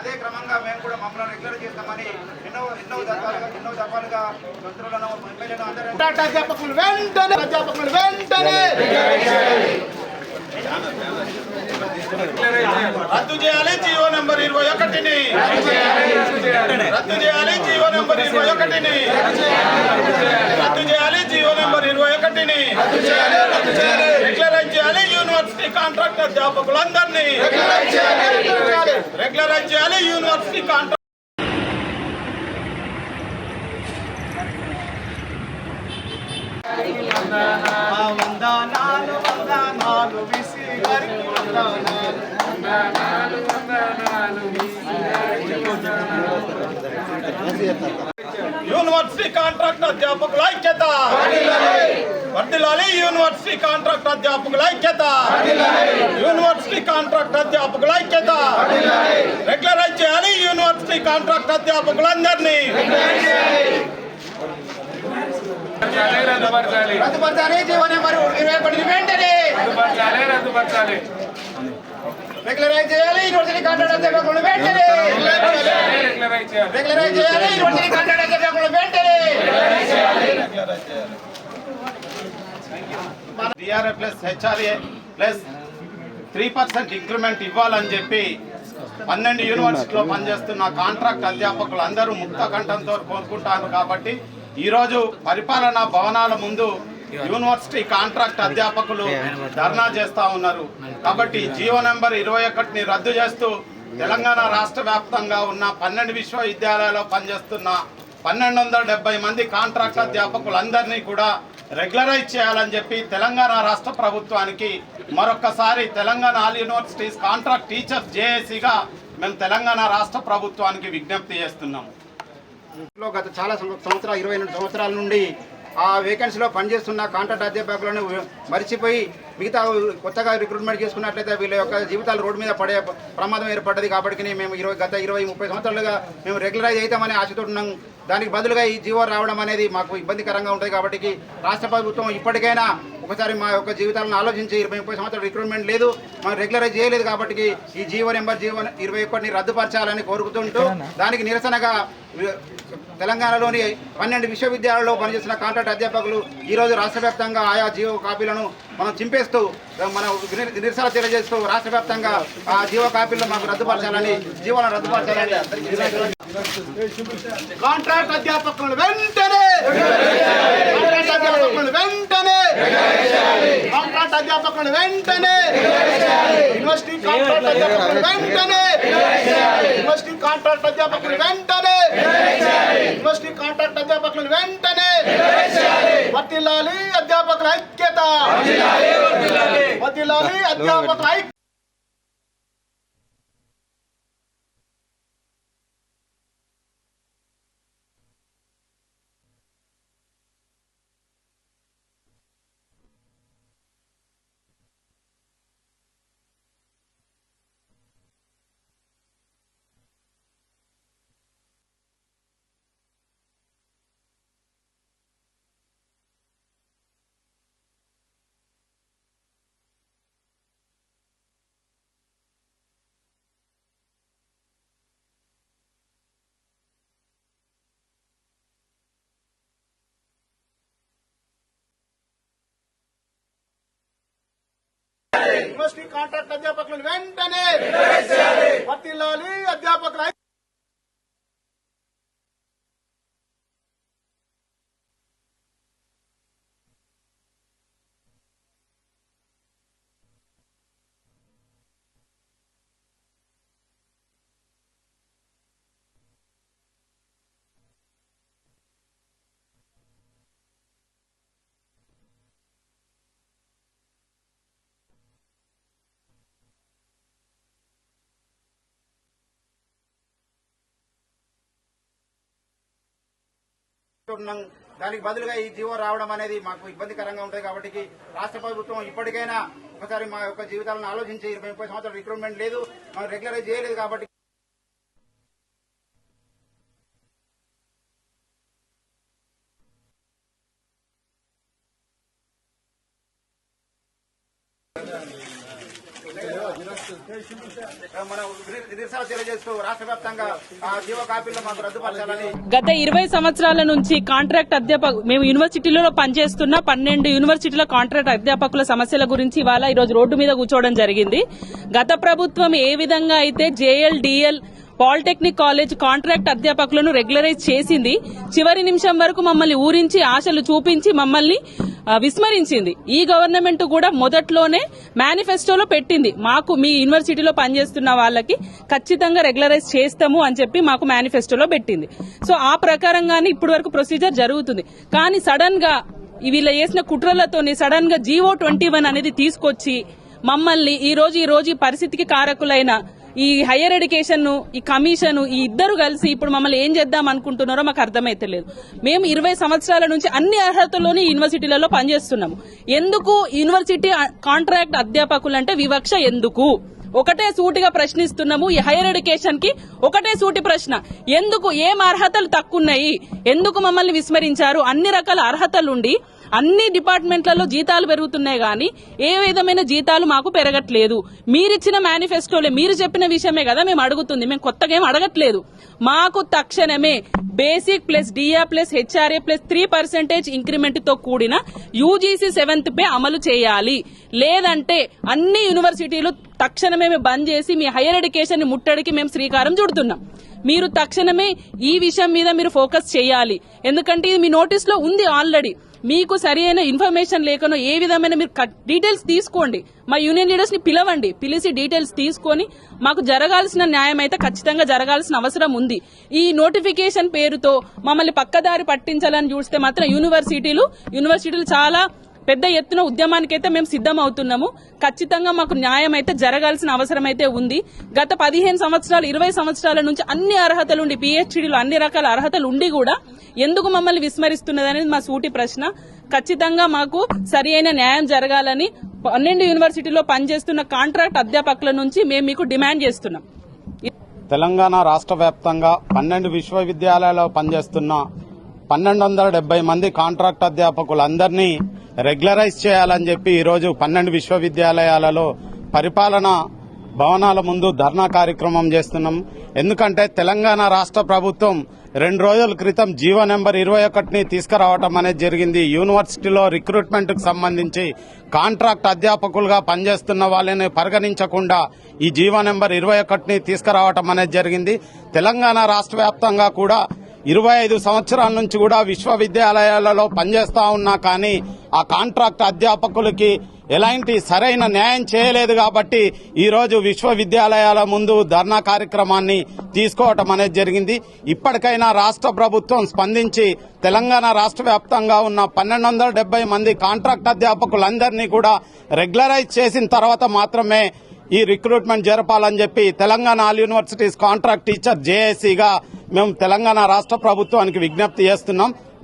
అదే క్రమంగా మేము కూడా మమ్మల్ని రెగ్యులర్ చేస్తామని ఎన్నో ఎన్నో దఫాలుగా ఎన్నో దఫాలుగా మంత్రులను ఎమ్మెల్యేలను అందరూ కాంట్రాక్ట్ అధ్యాపకులు వెంటనే అధ్యాపకులు వెంటనే. రద్దు చేయాలి జీవో నెంబర్ ఇరవై ఒకటిని. రద్దు చేయాలి జీవో నెంబర్ ఇరవై ఒకటిని. రద్దు చేయాలి జీవో నెంబర్ ఇరవై ఒకటిని. రద్దు చేయాలి రద్దు చేయాలి యూనివర్సిటీ కాంట్రాక్ట్ అధ్యాపకులందరినీ రెగ్యులరైజ్ చేయాలి. యూనివర్సిటీ కాంట్రాక్ట్ వందనాలు వందనాలు విసి గారికి వందనాలు యూనివర్సిటీ కాంట్రాక్ట్ అధ్యాపకుల ఐక్యత. వర్దిలాలి యూనివర్సిటీ కాంట్రాక్ట్ అధ్యాపకుల ఐక్యత. యూనివర్సిటీ కాంట్రాక్ట్ అధ్యాపకుల ఐక్యత. రెగ్యులరైజ్ చేయాలి యూనివర్సిటీ కాంట్రాక్ట్ అధ్యాపకులందరినీ. రద్దుపరచాలి. రద్దుపరచాలి జీవో నెంబర్ ఇరవై ఒకటిని వెంటనే. రద్దుపరచాలి రద్దుపరచాలి. రెగ్యులరైజ్ చేయాలి యూనివర్సిటీ కాంట్రాక్ట్ అధ్యాపకులు వెంటనే. రెగ్యులరైజ్ చేయాలి రెగ్యులరైజ్ చేయాలి. యూనివర్సిటీ కాంట్రాక్ట్ అధ్యాపకులు వెంటనే. DRA plus HRA plus three percent increment ఇవ్వాలని చెప్పి పన్నెండు యూనివర్సిటీలో పనిచేస్తున్న కాంట్రాక్ట్ అధ్యాపకులు అందరూ ముక్త కంఠంతో కోరుకుంటారు కాబట్టి ఈరోజు పరిపాలనా భవనాల ముందు యూనివర్సిటీ కాంట్రాక్ట్ అధ్యాపకులు ధర్నా చేస్తా ఉన్నారు. కాబట్టి జీవో నెంబర్ ఇరవై ఒకటిని రద్దు చేస్తూ తెలంగాణ రాష్ట్ర వ్యాప్తంగా ఉన్న పన్నెండు విశ్వవిద్యాలయాల్లో పనిచేస్తున్న పన్నెండు వందల మంది కాంట్రాక్ట్ అధ్యాపకులందరినీ కూడా రెగ్యులరైజ్ చేయాలని చెప్పి తెలంగాణ రాష్ట్ర ప్రభుత్వానికి మరొక్కసారి Telangana all universities contract teachers జేఏసీగా మేము తెలంగాణ రాష్ట్ర ప్రభుత్వానికి విజ్ఞప్తి చేస్తున్నాము. గత చాలా సంవత్సరాలు ఇరవై రెండు సంవత్సరాల నుండి ఆ వేకెన్సీలో పనిచేస్తున్న కాంట్రాక్ట్ అధ్యాపకులను మరిచిపోయి మిగతా కొత్తగా రిక్రూట్మెంట్ చేసుకున్నట్లయితే వీళ్ళ యొక్క జీవితాలు రోడ్డు మీద పడే ప్రమాదం ఏర్పడ్డది కాబట్టి మేము ఇరవై గత ఇరవై ముప్పై సంవత్సరాలుగా మేము రెగ్యులరైజ్ అవుతామని ఆశతో ఉన్నాం. దానికి బదులుగా ఈ జీవో రావడం అనేది మాకు ఇబ్బందికరంగా ఉంటుంది కాబట్టి రాష్ట్ర ప్రభుత్వం ఇప్పటికైనా ఒకసారి మా యొక్క జీవితాలను ఆలోచించి ఇరవై ముప్పై సంవత్సరాలు రిక్రూట్మెంట్ లేదు మనం రెగ్యులరైజ్ చేయలేదు కాబట్టి ఈ జీవో నెంబర్ జీవో ఇరవై ఒకటిని రద్దుపరచాలని కోరుకుంటూ దానికి నిరసనగా తెలంగాణలోని పన్నెండు విశ్వవిద్యాలయాల్లో పనిచేసిన కాంట్రాక్ట్ అధ్యాపకులు ఈరోజు రాష్ట్ర వ్యాప్తంగా ఆయా జీవో కాపీలను మనం చింపేస్తూ మనం నిరసన తెలియజేస్తూ రాష్ట్ర వ్యాప్తంగా ఆ జీవో కాపీలను మాకు రద్దుపరచాలని జీవోలను రద్దుపరచాలని కాంట్రాక్ట్ అధ్యాపకులు వెంటనే కాంట్రాక్ట్ అధ్యాపకులు వెంటనే కాంట్రాక్ట్ అధ్యాపకులు వెంటనే యూనివర్సిటీ కాంట్రాక్ట్ అధ్యాపకులు వెంటనే! యూనివర్సిటీ కాంట్రాక్ట్ అధ్యాపకులు వెంటనే! యూనివర్సిటీ కాంట్రాక్ట్ అధ్యాపకులు వెంటనే! వర్తిల్లాలి అధ్యాపకుల ఐక్యత! వర్తిల్లాలి అధ్యాపకుల ఐక్యత! యూనివర్సిటీ కాంట్రాక్ట్ అధ్యాపకులను వెంటనే వర్తిల్లాలి అధ్యాపకుల ఐక్యత. దానికి బదులుగా ఈ జీవో రావడం అనేది మాకు ఇబ్బందికరంగా ఉంటుంది కాబట్టి రాష్ట్ర ప్రభుత్వం ఇప్పటికైనా ఒకసారి మా యొక్క జీవితాలను ఆలోచించి ఇరవై ముప్పై సంవత్సరాలు రిక్రూట్మెంట్ లేదు మనం రెగ్యులరైజ్ చేయలేదు కాబట్టి మనం నిరసన తెలియజేస్తూ రాష్ట్ర వ్యాప్తంగా ఆ జీవో కాపీలు మాకు రద్దుపరచాలని గత ఇరవై సంవత్సరాల నుంచి కాంట్రాక్ట్ అధ్యాపక మేము యూనివర్సిటీలలో పనిచేస్తున్న పన్నెండు యూనివర్సిటీల కాంట్రాక్ట్ అధ్యాపకుల సమస్యల గురించి ఇవాళ ఈరోజు రోడ్డు మీద కూర్చోవడం జరిగింది. గత ప్రభుత్వం ఏ విధంగా అయితే JL DL polytechnic college contract అధ్యాపకులను regularise చేసింది చివరి నిమిషం వరకు మమ్మల్ని ఊరించి ఆశలు చూపించి మమ్మల్ని విస్మరించింది. ఈ గవర్నమెంట్ కూడా మొదట్లోనే మేనిఫెస్టోలో పెట్టింది. మాకు మీ యూనివర్సిటీలో పనిచేస్తున్న వాళ్ళకి ఖచ్చితంగా రెగ్యులరైజ్ చేస్తాము అని చెప్పి మాకు మేనిఫెస్టోలో పెట్టింది. సో ఆ ప్రకారంగానే ఇప్పటి వరకు ప్రొసీజర్ జరుగుతుంది. కానీ సడన్గా వీళ్ళ చేసిన కుట్రలతోని సడన్గా జీవో ట్వంటీ వన్ అనేది తీసుకొచ్చి మమ్మల్ని ఈ రోజు ఈ రోజు పరిస్థితికి కారకులైన ఈ హైయర్ ఎడ్యుకేషన్ ఈ కమిషన్ ఈ ఇద్దరు కలిసి ఇప్పుడు మమ్మల్ని ఏం చేద్దాం అనుకుంటున్నారో మాకు అర్థమైతలేదు మేము ఇరవై సంవత్సరాల నుంచి అన్ని అర్హతల్లోనూ యూనివర్సిటీలలో పనిచేస్తున్నాము. ఎందుకు యూనివర్సిటీ కాంట్రాక్ట్ అధ్యాపకులు అంటే వివక్ష ఎందుకు? ఒకటే సూటిగా ప్రశ్నిస్తున్నాము ఈ హైయర్ ఎడ్యుకేషన్కి ఒకటే సూటి ప్రశ్న. ఎందుకు ఏం అర్హతలు తక్కున్నాయి ఎందుకు మమ్మల్ని విస్మరించారు? అన్ని రకాల అర్హతలుండి అన్ని డిపార్ట్మెంట్లలో జీతాలు పెరుగుతున్నాయి కానీ ఏ విధమైన జీతాలు మాకు పెరగట్లేదు. మీరిచ్చిన మేనిఫెస్టోలే మీరు చెప్పిన విషయమే కదా మేము అడుగుతుంది. మేము కొత్తగా ఏం అడగట్లేదు. మాకు తక్షణమే basic plus DR plus HRA plus three percentage ఇంక్రిమెంట్తో కూడిన యూజీసీ సెవెంత్ పే అమలు చేయాలి. లేదంటే అన్ని యూనివర్సిటీలు తక్షణమే మేము బంద్ చేసి మీ హైయర్ ఎడ్యుకేషన్ని ముట్టడికి మేము శ్రీకారం చుడుతున్నాం. మీరు తక్షణమే ఈ విషయం మీద మీరు ఫోకస్ చేయాలి. ఎందుకంటే ఇది మీ నోటీస్లో ఉంది ఆల్రెడీ. మీకు సరైన ఇన్ఫర్మేషన్ లేకనో ఏ విధమైన మీరు డీటెయిల్స్ తీసుకోండి. మా యూనియన్ లీడర్స్ని పిలవండి. పిలిచి డీటెయిల్స్ తీసుకొని మాకు జరగాల్సిన న్యాయం అయితే ఖచ్చితంగా జరగాల్సిన అవసరం ఉంది. ఈ నోటిఫికేషన్ పేరుతో మమ్మల్ని పక్కదారి పట్టించాలని చూస్తే మాత్రం యూనివర్సిటీలు యూనివర్సిటీలు చాలా పెద్ద ఎత్తున ఉద్యమానికైతే మేము సిద్ధం అవుతున్నాము ఖచ్చితంగా మాకు న్యాయం అయితే జరగాల్సిన అవసరం అయితే ఉంది. గత పదిహేను సంవత్సరాలు ఇరవై సంవత్సరాల నుంచి అన్ని అర్హతలు ఉండి పిహెచ్డీలు అన్ని రకాల అర్హతలు ఉండి కూడా ఎందుకు మమ్మల్ని విస్మరిస్తున్నది మా సూటి ప్రశ్న. ఖచ్చితంగా మాకు సరి అయిన న్యాయం జరగాలని పన్నెండు యూనివర్సిటీలో పనిచేస్తున్న కాంట్రాక్ట్ అధ్యాపకుల నుంచి మేము మీకు డిమాండ్ చేస్తున్నాం. తెలంగాణ రాష్ట్ర వ్యాప్తంగా పన్నెండు విశ్వవిద్యాలయాల్లో పనిచేస్తున్న పన్నెండు వందల డెబ్బై మంది కాంట్రాక్ట్ అధ్యాపకులందరినీ రెగ్యులరైజ్ చేయాలని చెప్పి ఈరోజు పన్నెండు విశ్వవిద్యాలయాలలో పరిపాలన భవనాల ముందు ధర్నా కార్యక్రమం చేస్తున్నాం. ఎందుకంటే తెలంగాణ రాష్ట్ర ప్రభుత్వం రెండు రోజుల క్రితం జీవో నెంబర్ ఇరవై ఒకటిని తీసుకురావటం అనేది జరిగింది. యూనివర్సిటీలో రిక్రూట్మెంట్కు సంబంధించి కాంట్రాక్ట్ అధ్యాపకులుగా పనిచేస్తున్న వాళ్ళని పరిగణించకుండా ఈ జీవో నెంబర్ ఇరవై ఒకటిని తీసుకురావటం అనేది జరిగింది. తెలంగాణ రాష్ట్ర వ్యాప్తంగా కూడా ఇరవై ఐదు సంవత్సరాల నుంచి కూడా విశ్వవిద్యాలయాలలో పనిచేస్తా ఉన్నా కానీ ఆ కాంట్రాక్ట్ అధ్యాపకులకి ఎలాంటి సరైన న్యాయం చేయలేదు కాబట్టి ఈరోజు విశ్వవిద్యాలయాల ముందు ధర్నా కార్యక్రమాన్ని తీసుకోవటం అనేది జరిగింది. ఇప్పటికైనా రాష్ట్ర ప్రభుత్వం స్పందించి తెలంగాణ రాష్ట్ర వ్యాప్తంగా ఉన్న పన్నెండు వందల మంది కాంట్రాక్ట్ అధ్యాపకులందరినీ కూడా రెగ్యులరైజ్ చేసిన తర్వాత మాత్రమే ఈ రిక్రూట్మెంట్ జరపాలని చెప్పి Telangana all universities contract teacher జేఏసీగా మేము తెలంగాణ రాష్ట్ర ప్రభుత్వానికి విజ్ఞప్తి చేస్తున్నాం.